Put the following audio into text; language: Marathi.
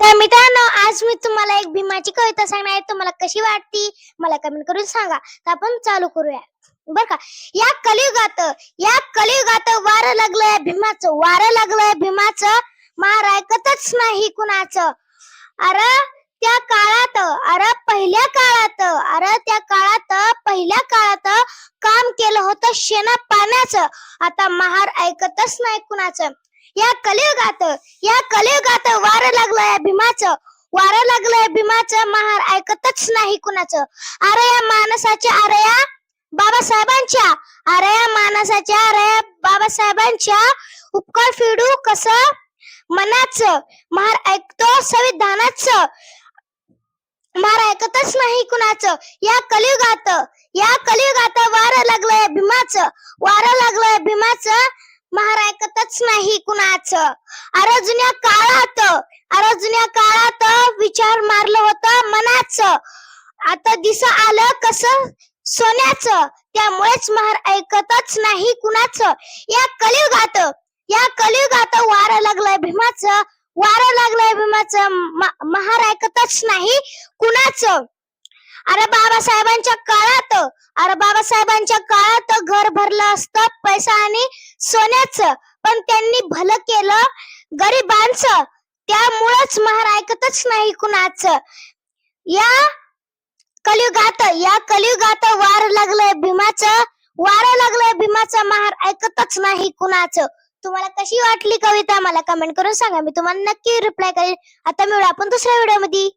तर मित्रांनो आज मी तुम्हाला एक भीमाची कविता सांगणार आहे. तुम्हाला कशी वाटती मला कमेंट करून सांगा. तर आपण चालू करूया. बर का? या कलियुगात या कलियुगात वारं लागलंय भीमाचं. वार लागलंय भीमाचं. मार ऐकतच नाही कुणाचं. अरे त्या काळात अरे पहिल्या काळात अरे त्या काळात पहिल्या काळात काम केलं होतं शेणा पाण्याचं आता महार ऐकतच नाही कुणाचं. या कलियुगात या कलियुगात वारं लागलंय भीमाचं वारं लागलंय भीमाचं महार ऐकतच नाही कुणाचं. अरे या माणसाच्या अरे या बाबासाहेबांच्या अरे या माणसाच्या अरे या बाबासाहेबांच्या उपकार फिडू कस? मनाच. महार ऐकतो संविधानाच. महार ऐकतच नाही कुणाचं. या कलियुगात या कलियुगात वारं लागलंय भीमाचं. वारं लागलंय भीमाचं. महार ऐकतच नाही कुणाचं. अरे जुन्या काळात अरे जुन्या काळात विचार मारलं होतं मनाचं. आता दिस आलं कसं? सोन्याचं. त्यामुळेच महार ऐकतच नाही कुणाचं. या कलियुगात या कलियुगात वारं लागलंय भीमाचं. वारं लागलंय भीमाचं. महार ऐकतच नाही कुणाचं. अरे बाबासाहेबांच्या काळात अरे बाबासाहेबांच्या काळात घर भरलं असतं पैसा आणि सोन्याच. पण त्यांनी भलं केलं. गरिबांचं त्यामुळंच महार ऐकतच नाही कुणाचं. या कलियुगात या कलियुगात वार लागलंय भीमाचं. वार लागलंय भीमाचं महार ऐकतच नाही कुणाचं. तुम्हाला कशी वाटली कविता? मला कमेंट करून सांगा. मी तुम्हाला नक्की रिप्लाय करेन आता मिळू आपण दुसऱ्या व्हिडिओमध्ये.